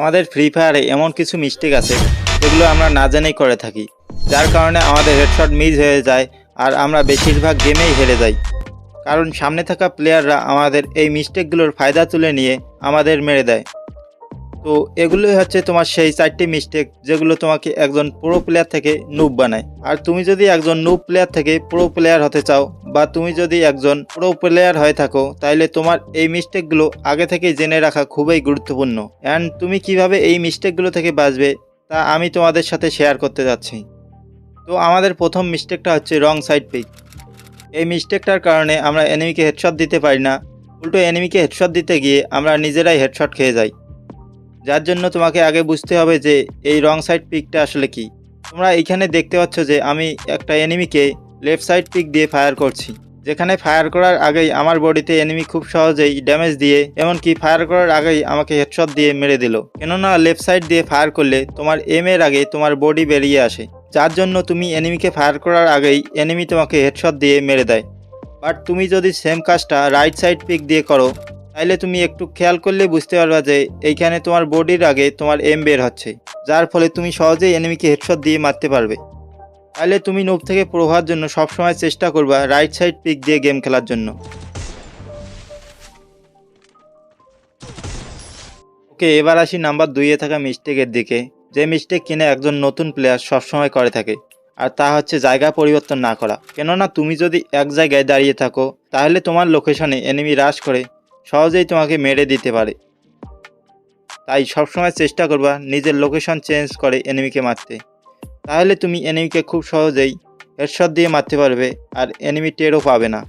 আমাদের ফ্রি ফায়ারে এমন কিছু মিস্টেক আছে, যেগুলো আমরা না জেনেই করে থাকি। যার কারণে আমাদের হেডশট মিস হয়ে যায়, আর আমরা বেশিরভাগ গেমেই হেরে যাই। কারণ সামনে থাকা প্লেয়াররা আমাদের এই মিস্টেকগুলোর ফায়দা তুলে নিয়ে আমাদের মেরে দেয়। তো এগুলোই হচ্ছে তোমার সেই চারটি মিস্টেক যেগুলো তোমাকে একজন প্রো প্লেয়ার থেকে নুব বানায়। আর তুমি যদি একজন নুব প্লেয়ার থেকে প্রো প্লেয়ার হতে চাও বা তুমি যদি একজন প্রো প্লেয়ার হয়ে থাকো তাহলে তোমার এই মিস্টেকগুলো আগে থেকে জেনে রাখা খুবই গুরুত্বপূর্ণ। অ্যান্ড তুমি কীভাবে এই মিস্টেকগুলো থেকে বাঁচবে, তা আমি তোমাদের সাথে শেয়ার করতে যাচ্ছি। তো আমাদের প্রথম মিস্টেকটা হচ্ছে রং সাইড পিক এই মিস্টেকটার কারণে আমরা এনিমিকে হেডশট দিতে পারি না। উল্টো এনিমিকে হেডশট দিতে গিয়ে আমরা নিজেরাই হেডশট খেয়ে যাই। যার জন্য তোমাকে আগে বুঝতে হবে যে এই রং সাইড পিকটা আসলে কি। তোমরা এইখানে দেখতে পাচ্ছ যে আমি একটা এনিমিকে লেফট সাইড পিক দিয়ে ফায়ার করছি। যেখানে ফায়ার করার আগেই আমার বডিতে এনিমি খুব সহজেই ড্যামেজ দিয়ে, এমনকি ফায়ার করার আগেই আমাকে হেডশট দিয়ে মেরে দিল। কেননা লেফট সাইড দিয়ে ফায়ার করলে তোমার এম এর আগে তোমার বডি বেরিয়ে আসে। যার জন্য তুমি এনিমিকে ফায়ার করার আগেই এনিমি তোমাকে হেডশট দিয়ে মেরে দেয়। বাট তুমি যদি সেম কাজটা রাইট সাইড পিক দিয়ে করো তাইলে তুমি একটু খেয়াল করলে বুঝতে পারবা যে এইখানে তোমার বডির আগে তোমার এম বের হচ্ছে, যার ফলে তুমি সহজেই এনিমিকে হেডশট দিয়ে মারতে পারবে। তাহলে তুমি নোব থেকে প্রো হওয়ার জন্য সবসময় চেষ্টা করবা রাইট সাইড পিক দিয়ে গেম খেলার জন্য। ওকে, এবার আসি নাম্বার দুইয়ে থাকা মিস্টেকের দিকে, যে মিস্টেক কিনে একজন নতুন প্লেয়ার সবসময় করে থাকে, আর তা হচ্ছে জায়গা পরিবর্তন না করা। কেননা তুমি যদি এক জায়গায় দাঁড়িয়ে থাকো, তাহলে তোমার লোকেশনে এনিমি রাশ করে সহজেই তোমাকে মেরে দিতে পারে। তাই সবসময় চেষ্টা করবা নিজের লোকেশন চেঞ্জ করে এনিমিকে মারতে। তাহলে তুমি এনিমিকে খুব সহজেই হেডশট দিয়ে মারতে পারবে আর এনিমি টেরও পাবে না।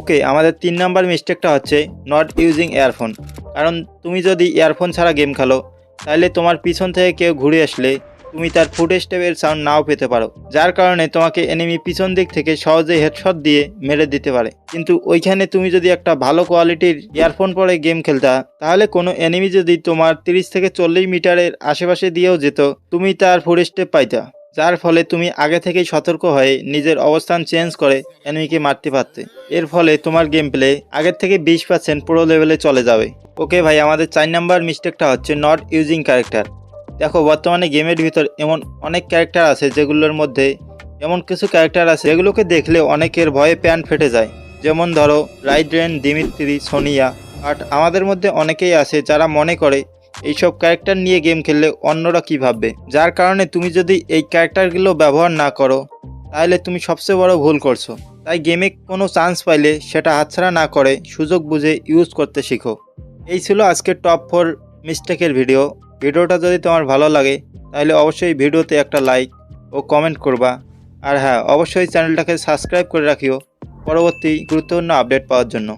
ওকে, আমাদের তিন নাম্বার মিস্টেকটা হচ্ছে নট ইউজিং ইয়ারফোন কারণ তুমি যদি ইয়ারফোন ছাড়া গেম খেলো, তাহলে তোমার পিছন থেকে কেউ ঘুরে আসলে তুমি তার ফুট স্টেপের সাউন্ড নাও পেতে পারো, যার কারণে তোমাকে এনিমি পিছন দিক থেকে সহজেই হেডশট দিয়ে মেরে দিতে পারে। কিন্তু ওইখানে তুমি যদি একটা ভালো কোয়ালিটির ইয়ারফোন পরে গেম খেলতা, তাহলে কোনো এনিমি যদি তোমার তিরিশ থেকে চল্লিশ মিটারের আশেপাশে দিয়েও যেত, তুমি তার ফুট স্টেপ পাইতা। যার ফলে তুমি আগে থেকেই সতর্ক হয়ে নিজের অবস্থান চেঞ্জ করে এনিমিকে মারতে পারতে। এর ফলে তোমার গেম প্লে আগের থেকে বিশ পার্সেন্ট পুরো লেভেলে চলে যাবে। ওকে ভাই, আমাদের চার নাম্বার মিস্টেকটা হচ্ছে নট ইউজিং ক্যারেক্টার দেখো, বর্তমানে গেমের ভিতর এমন অনেক ক্যারেক্টার আছে যেগুলোর মধ্যে এমন কিছু ক্যারেক্টার আছে যেগুলোকে দেখলে অনেকের ভয়ে প্যান্ট ফেটে যায়। যেমন ধরো, রাইড্রেন, দিমিত্রি, সোনিয়া, বাট আমাদের মধ্যে অনেকেই আছে যারা মনে করে এইসব ক্যারেক্টার নিয়ে গেম খেললে অন্যরা কী ভাববে? যার কারণে তুমি যদি এই ক্যারেক্টারগুলো ব্যবহার না করো, তাহলে তুমি সবচেয়ে বড় ভুল করছ। তাই গেমে কোনো চান্স পাইলে সেটা হাতছাড়া না করে সুযোগ বুঝে ইউজ করতে শিখো। এই ছিল আজকের টপ ফোর মিস্টেকের ভিডিও ভিডিওটা যদি তোমার ভালো লাগে, তাহলে অবশ্যই ভিডিওতে একটা লাইক ও কমেন্ট করবা। আর হ্যাঁ অবশ্যই চ্যানেলটাকে সাবস্ক্রাইব করে রাখিও। পরবর্তী গুরুত্বপূর্ণ আপডেট পাওয়ার জন্য।